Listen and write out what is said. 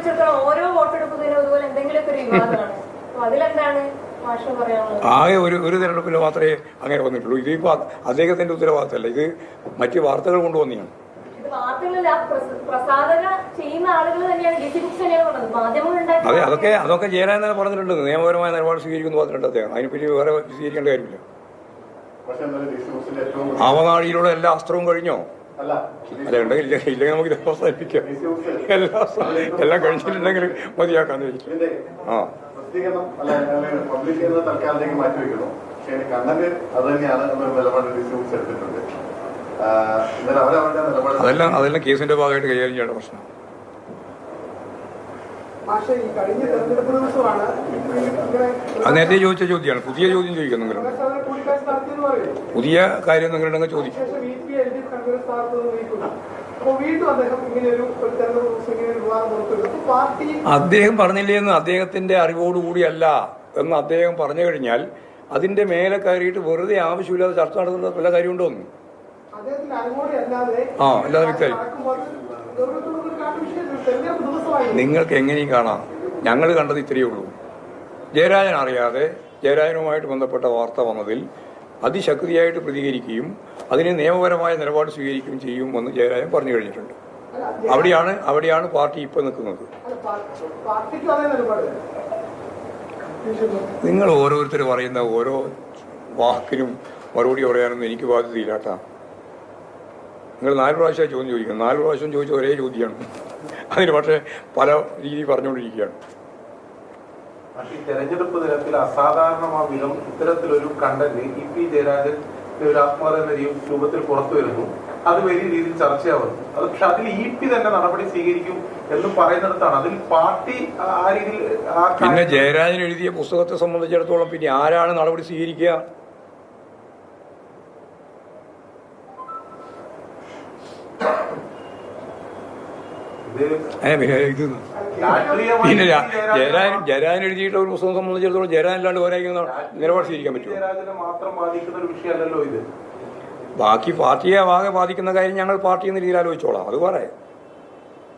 സംബന്ധിച്ചിടത്തോളം ഓരോ വോട്ടെടുക്കുന്നതിനും അതുപോലെ എന്തെങ്കിലുമൊക്കെ ഒരു വിവാദമാണ്. അപ്പൊ അതിലെന്താണ് മാഷ് പറയാനുള്ളത്? ആകെ ഒരു ഒരു തെരഞ്ഞെടുപ്പിൽ മാത്രമേ അങ്ങനെ വന്നിട്ടുള്ളൂ. ഇതിപ്പോൾ അദ്ദേഹത്തിന്റെ ഉത്തരവാദിത്തമല്ല. ഇത് മറ്റ് വാർത്തകൾ കൊണ്ടുവന്നെയാണ് അതെ ഉണ്ടാക്കി അതൊക്കെ അതൊക്കെ ചേരാൻ തന്നെ പറഞ്ഞിട്ടുണ്ട്. നിയമപരമായ നിലപാട് സ്വീകരിക്കുന്നു പറഞ്ഞിട്ടുണ്ട് അദ്ദേഹം. അതിനെപ്പറ്റി വേറെ സ്വീകരിക്കേണ്ട കാര്യമില്ല. ആവനാഴിയിലൂടെ എല്ലാ അസ്ത്രവും കഴിഞ്ഞോ? അല്ല. ഉണ്ടെങ്കിൽ ഇല്ലെങ്കിൽ നമുക്ക് ഇത് അവസാനിപ്പിക്കാം. എല്ലാം എല്ലാ കഴിച്ചിട്ടുണ്ടെങ്കിൽ മതിയാക്കാന്ന് ചോദിച്ചു ആ. അതെല്ലാം അതെല്ലാം കേസിന്റെ ഭാഗമായിട്ട് കൈകാര്യം ചെയ്യേണ്ട പ്രശ്നം പക്ഷേ ഈ കഴിഞ്ഞ തെരഞ്ഞെടുപ്പ് ദിവസമാണ് ഇങ്ങനെ അത് നേരത്തെ ചോദിച്ച ചോദ്യമാണ്. പുതിയ ചോദ്യം ചോദിക്കാം നിങ്ങൾ നടത്തിയെന്ന് പുതിയ കാര്യം നിങ്ങളുടെ ചോദിക്കും. അദ്ദേഹം പറഞ്ഞില്ലേ എന്ന് അദ്ദേഹത്തിന്റെ അറിവോടുകൂടിയല്ല എന്ന് അദ്ദേഹം പറഞ്ഞു കഴിഞ്ഞാൽ അതിന്റെ മേലെ കയറിയിട്ട് വെറുതെ ആവശ്യമില്ലാതെ ചർച്ച നടത്തുന്ന പല കാര്യമുണ്ടോ ഉണ്ടോ ആ, അല്ലാതെ വ്യക്തമായി. നിങ്ങൾക്ക് എങ്ങനെയും കാണാം. ഞങ്ങൾ കണ്ടത് ഇത്രയേ ഉള്ളൂ. ജയരാജൻ അറിയാതെ ജയരാജനുമായിട്ട് ബന്ധപ്പെട്ട വാർത്ത വന്നതിൽ അതിശക്തിയായിട്ട് പ്രതികരിക്കുകയും അതിന് നിയമപരമായ നിലപാട് സ്വീകരിക്കുകയും ചെയ്യുമെന്ന് ജയരാജൻ പറഞ്ഞു കഴിഞ്ഞിട്ടുണ്ട്. അവിടെയാണ് അവിടെയാണ് പാർട്ടി ഇപ്പം നിൽക്കുന്നത്. നിങ്ങൾ ഓരോരുത്തർ പറയുന്ന ഓരോ വാക്കിനും മറുപടി പറയാനൊന്നും എനിക്ക് ബാധ്യതയില്ല കേട്ടാ നിങ്ങൾ നാല് പ്രാവശ്യം ചോദ്യം ചോദിക്കണം നാല് പ്രാവശ്യം ചോദിച്ച ഒരേ ചോദ്യമാണ്. അതിന് പക്ഷേ പല രീതി പറഞ്ഞുകൊണ്ടിരിക്കുകയാണ്. പക്ഷേ തെരഞ്ഞെടുപ്പ് ദിനത്തിൽ അസാധാരണമാവിധം ഇത്തരത്തിലൊരു കണ്ടന്റ് ഇ പി ജയരാജൻ ഒരു എന്ന രൂപത്തിൽ പുറത്തു വരുന്നു. അത് വലിയ രീതിയിൽ ചർച്ചയാവുന്നു. അത് പക്ഷെ അതിൽ ഇ പി തന്നെ നടപടി സ്വീകരിക്കും എന്ന് പറയുന്നിടത്താണ്. അതിൽ പാർട്ടി ആ- രീതിയിൽ പിന്നെ ജയരാജൻ എഴുതിയ പുസ്തകത്തെ സംബന്ധിച്ചിടത്തോളം പിന്നെ ആരാണ് നടപടി സ്വീകരിക്കുക? ഇത് പിന്നെ ജയരാൻ ജയരാൻ എഴുതിയിട്ട് ഒരു പുസ്തകം സംബന്ധിച്ചിടത്തോളം ജയരാജൻ അല്ലാണ്ട് ഓരോ ആരെങ്കിലും നിലപാട് സ്വീകരിക്കാൻ ഇ. പറ്റുമോ? ജയരാജനെ മാത്രം ബാധിക്കുന്ന ഒരു വിഷയമല്ലല്ലോ ഇത്. ബാക്കി പാർട്ടിയെ ആകെ ബാധിക്കുന്ന കാര്യം ഞങ്ങൾ പാർട്ടി എന്ന രീതിയിൽ ആലോചിച്ചോളാം. അത് പറയാം